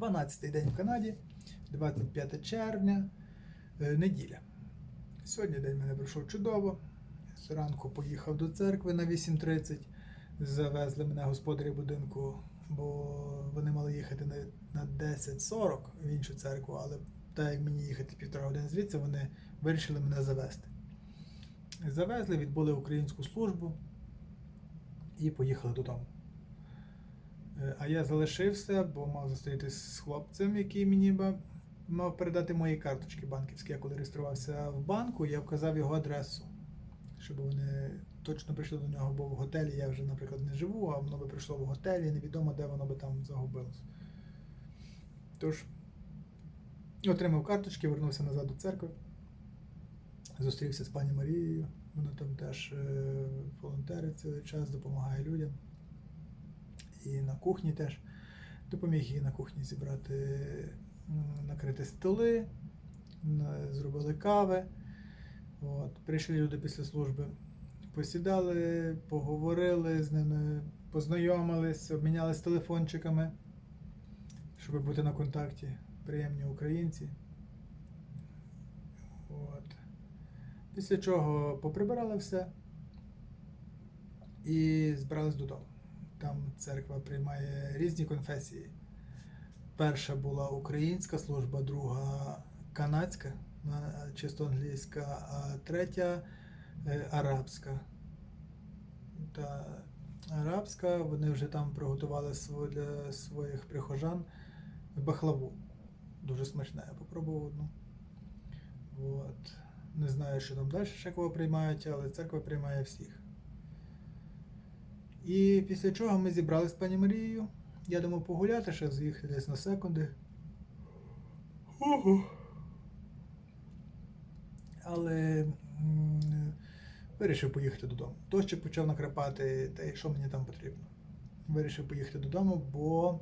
12-й день в Канаді, 25 червня, е, неділя. Сьогодні день мене пройшов чудово. Зранку поїхав до церкви на 8.30. Завезли мене господарі будинку, бо вони мали їхати на, на 10.40 в іншу церкву, але так як мені їхати півтора години звідси, вони вирішили мене завезти. Завезли, відбули українську службу і поїхали додому. Е, А я залишився, бо мав зустрітися з хлопцем, який мені мав передати мої карточки банківські. Я коли реєструвався в банку, я вказав його адресу, щоб вони точно прийшли до нього, бо в готелі я вже, наприклад, не живу, а воно би прийшло в готелі, невідомо, де воно би там загубилось. Тож, отримав карточки, вернувся назад до церкви, зустрівся з пані Марією. Вона там теж е, волонтерить цілий час, допомагає людям і на кухні теж. Допоміг їй на кухні зібрати, накрити столи, зробили кави. От. Прийшли люди після служби, посідали, поговорили з ними, познайомились, обмінялись телефончиками, щоб бути на контакті. Приємні українці. От. Після чого поприбирали все і збирались додому. Там церква приймає різні конфесії. Перша була українська служба, друга канадська, чисто англійська, а третя е, арабська. Та арабська, вони вже там приготували для своїх прихожан бахлаву. Дуже смачна, я попробував одну. От. Не знаю, що там далі ще кого приймають, але церква приймає всіх. І після чого ми зібрались з пані Марією. Я думав погуляти, ще з'їхати десь на секунди. Ого. Але м, вирішив поїхати додому. Дощик почав накрапати, й що мені там потрібно. Вирішив поїхати додому, бо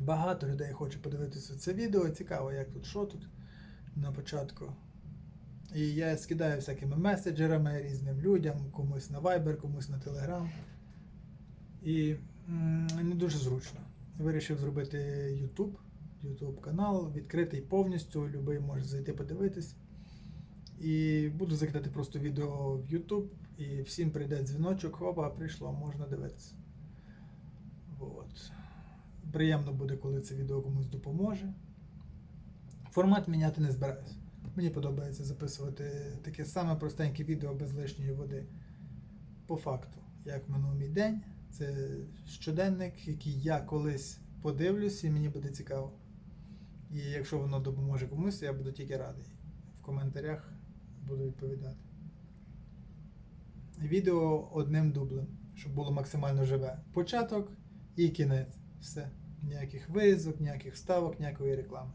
багато людей хоче подивитися це відео. Цікаво, як тут, що тут на початку. І я скидаю всякими меседжерами різним людям, комусь на Viber, комусь на Telegram. І не дуже зручно. Вирішив зробити YouTube, YouTube канал, відкритий повністю, любий може зайти подивитись. І буду закидати просто відео в YouTube, і всім прийде дзвіночок, хопа, прийшло, можна дивитися. От. Приємно буде, коли це відео комусь допоможе. Формат міняти не збираюсь. Мені подобається записувати таке саме простеньке відео без лишньої води. По факту, як минув мій день, це щоденник, який я колись подивлюсь і мені буде цікаво. І якщо воно допоможе комусь, я буду тільки радий. В коментарях буду відповідати. Відео одним дублем, щоб було максимально живе. Початок і кінець. Все. Ніяких вирізок, ніяких вставок, ніякої реклами.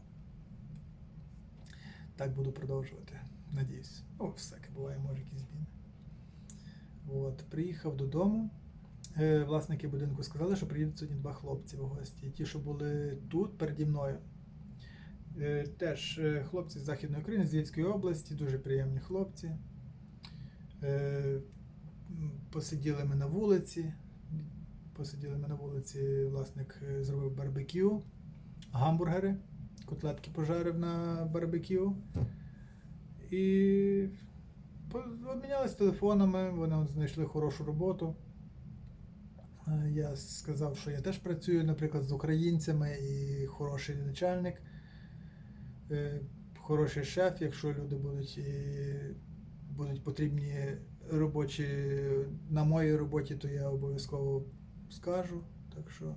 Так буду продовжувати. Надіюсь. Ну, всяке буває, може якісь зміни. От, приїхав додому. Е, Власники будинку сказали, що приїдуть сьогодні два хлопці в гості. Ті, що були тут переді мною. Е, Теж е, хлопці з Західної України, з Львівської області, дуже приємні хлопці. Е, Посиділи ми на вулиці. Посиділи ми на вулиці, власник е, зробив барбекю, гамбургери, котлетки пожарив на барбекю. І обмінялись телефонами, вони знайшли хорошу роботу. Е, Я сказав, що я теж працюю, наприклад, з українцями і хороший начальник, е, хороший шеф, якщо люди будуть, і будуть потрібні робочі на моїй роботі, то я обов'язково скажу. Так що,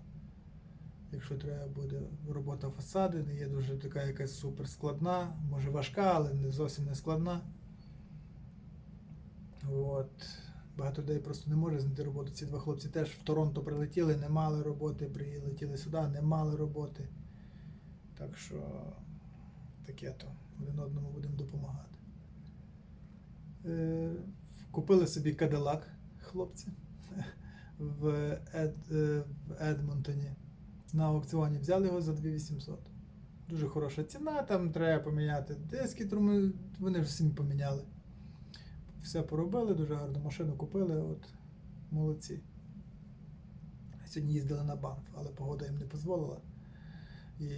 якщо треба буде робота фасади, не є дуже така якась супер складна, може важка, але не зовсім не складна. От. Багато людей просто не може знайти роботу. Ці два хлопці теж в Торонто прилетіли, не мали роботи, прилетіли сюди, не мали роботи. Так що таке то. Один одному будемо допомагати. Е, купили собі Кадилак, хлопці, в, Ед, е, в Едмонтоні. На аукціоні взяли його за 2800. Дуже хороша ціна, там треба поміняти диски, вони ж самі поміняли. Все поробили, дуже гарну машину купили, от молодці. Сьогодні їздили на банк, але погода їм не дозволила. І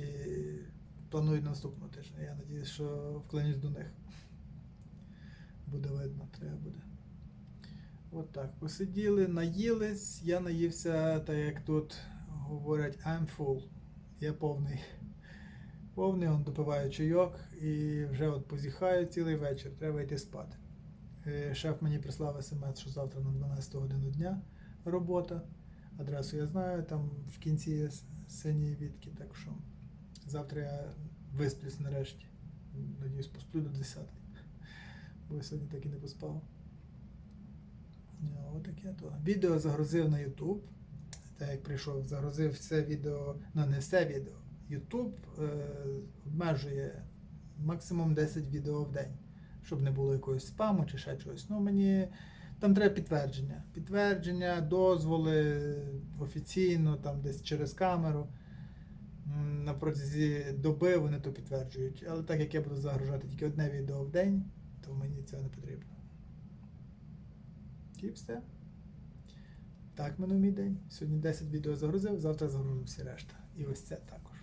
планую наступного тижня. Я сподіваюся, що вклинюсь до них. Буде видно, треба буде. От так. Посиділи, наїлись. Я наївся, так як тут говорять, I'm full. Я повний. Повний, он допиваю чайок і вже от позіхаю цілий вечір. Треба йти спати. Е, Шеф мені прислав смс, що завтра на 12 годину дня робота. Адресу я знаю, там в кінці є сині відки, так що завтра я висплюсь нарешті. Надіюсь, посплю до 10. Бо я сьогодні так і не поспав. Ну, Отаке то. Відео загрузив на YouTube. Так як прийшов, загрузив все відео, ну не все відео. YouTube е, обмежує максимум 10 відео в день, щоб не було якогось спаму чи ще чогось. Ну, мені там треба підтвердження. Підтвердження, дозволи офіційно, там десь через камеру. На протязі доби вони то підтверджують. Але так як я буду загружати тільки одне відео в день, то мені це не потрібно. І все. Так минув мій день. Сьогодні 10 відео загрузив, завтра загружу всі решта. І ось це також.